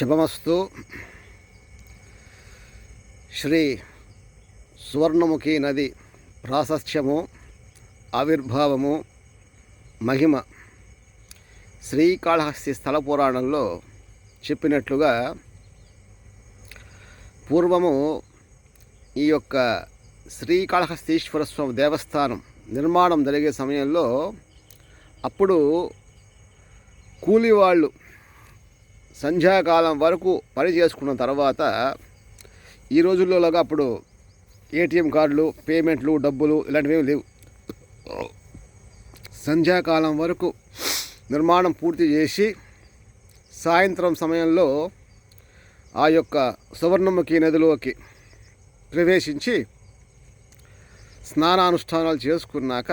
శుభమస్తు. శ్రీ సువర్ణముఖి నది ప్రాశస్త్యము ఆవిర్భావము మహిమ. శ్రీకాళహస్తి స్థల పురాణంలో చెప్పినట్లుగా పూర్వము ఈ యొక్క శ్రీకాళహస్తీశ్వర స్వామి దేవస్థానం నిర్మాణం జరిగే సమయంలో అప్పుడు కూలి వాళ్ళు సంధ్యాకాలం వరకు పని చేసుకున్న తర్వాత ఈ రోజుల్లోలాగా అప్పుడు ఏటీఎం కార్డులు పేమెంట్లు డబ్బులు ఇలాంటివి ఏమి లేవు. సంధ్యాకాలం వరకు నిర్మాణం పూర్తి చేసి సాయంత్రం సమయంలో ఆ యొక్క సువర్ణముఖి నదిలోకి ప్రవేశించి స్నానానుష్ఠానాలు చేసుకున్నాక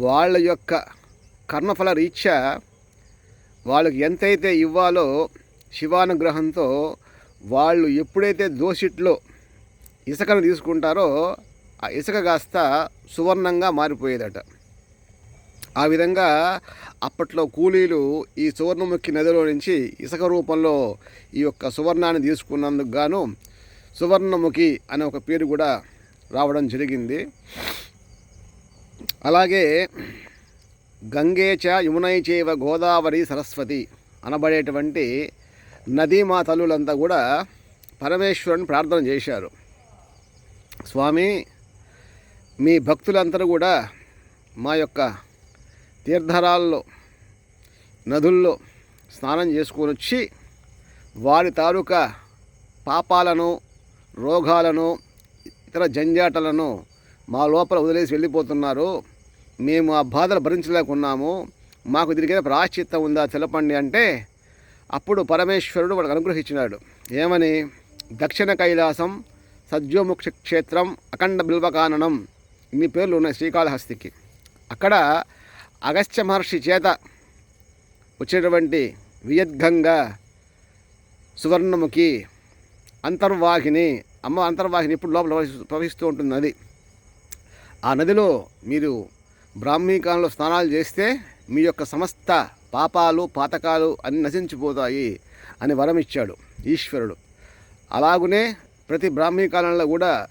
వాళ్ళ యొక్క కర్మఫల రీత్యా వాళ్ళకి ఎంతైతే ఇవ్వాలో శివానుగ్రహంతో వాళ్ళు ఎప్పుడైతే దోషిట్లో ఇసుకను తీసుకుంటారో ఆ ఇసుక కాస్త సువర్ణంగా మారిపోయేదట. ఆ విధంగా అప్పట్లో కూలీలు ఈ సువర్ణముఖి నదిలో నుంచి ఇసుక రూపంలో ఈ యొక్క సువర్ణాన్ని తీసుకున్నందుకు గాను సువర్ణముఖి అనే ఒక పేరు కూడా రావడం జరిగింది. అలాగే గంగేచ యమునై చేవ గోదావరి సరస్వతి అనబడేటువంటి నదీమా తల్లులంతా కూడా పరమేశ్వరుని ప్రార్థన చేశారు. స్వామి మీ భక్తులందరూ కూడా మా యొక్క తీర్థరాల్లో నదుల్లో స్నానం చేసుకొని వచ్చి వారి తాలూకా పాపాలను రోగాలను ఇతర జంజాటలను మా లోపల వదిలేసి వెళ్ళిపోతున్నారు. మేము ఆ బాధలు భరించలేకున్నాము. మాకు దీనికి ప్రాశ్చిత్తం ఉందా తెలపండి అంటే అప్పుడు పరమేశ్వరుడు వాడికి అనుగ్రహించినాడు. ఏమని? దక్షిణ కైలాసం సద్యోముక్ష క్షేత్రం అఖండ బిల్వకాననం ఇన్ని పేర్లు ఉన్నాయి శ్రీకాళహస్తికి. అక్కడ అగస్త్య మహర్షి చేత వచ్చేటువంటి వియద్గంగ సువర్ణముఖి అంతర్వాహిని అమ్మ అంతర్వాహిని ఇప్పుడు లోపల ప్రవహిస్తూ- ప్రవహిస్తూ ఉంటుంది నది. ఆ నదిలో మీరు బ్రాహ్మీకాలంలో స్నానాలు చేస్తే మీ యొక్క సమస్త పాపాలు పాతకాలు అన్ని నశించిపోతాయి అని వరం ఇచ్చాడు ఈశ్వరుడు. అలాగునే ప్రతి బ్రాహ్మీకాలంలో కూడా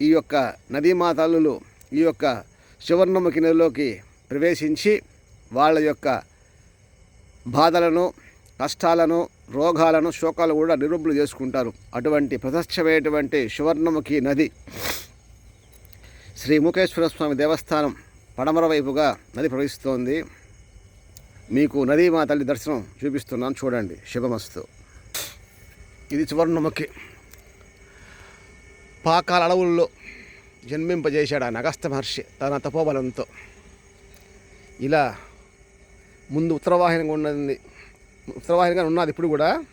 ఈ యొక్క నదీమాతలు ఈ యొక్క శివర్ణముఖి నదిలోకి ప్రవేశించి వాళ్ళ యొక్క బాధలను కష్టాలను రోగాలను శోకాలు కూడా నిరూపణ చేసుకుంటారు. అటువంటి ప్రశస్తమైనటువంటి సువర్ణముఖి నది శ్రీ ముఖేశ్వర స్వామి దేవస్థానం పడమర వైపుగా నది ప్రవహిస్తోంది. మీకు నదీ మా తల్లి దర్శనం చూపిస్తున్నాను. చూడండి శుభమస్తు. ఇది సువర్ణముఖి పాకాల అడవుల్లో జన్మింపజేశాడు ఆ నగస్త మహర్షి తన తపోబలంతో. ఇలా ముందు ఉత్తరవాహినిగా ఉన్నది ఉత్తరవాహినిగా ఉన్నది ఇప్పుడు కూడా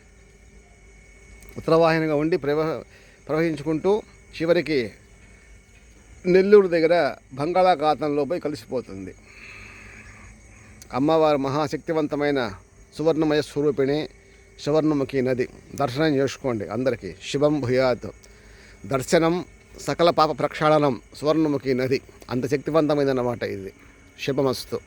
ఉత్తరవాహినిగా ఉండి ప్రవహ ప్రవహించుకుంటూ చివరికి నెల్లూరు దగ్గర బంగాళాఖాతంలో పోయి కలిసిపోతుంది. అమ్మవారు మహాశక్తివంతమైన సువర్ణమయ స్వరూపిణి సువర్ణముఖి నది. దర్శనం చేసుకోండి అందరికీ. శుభం భూయాత్. దర్శనం సకల పాప ప్రక్షాళనం సువర్ణముఖి నది. అంత శక్తివంతమైనమాట ఇది. శుభమస్తు.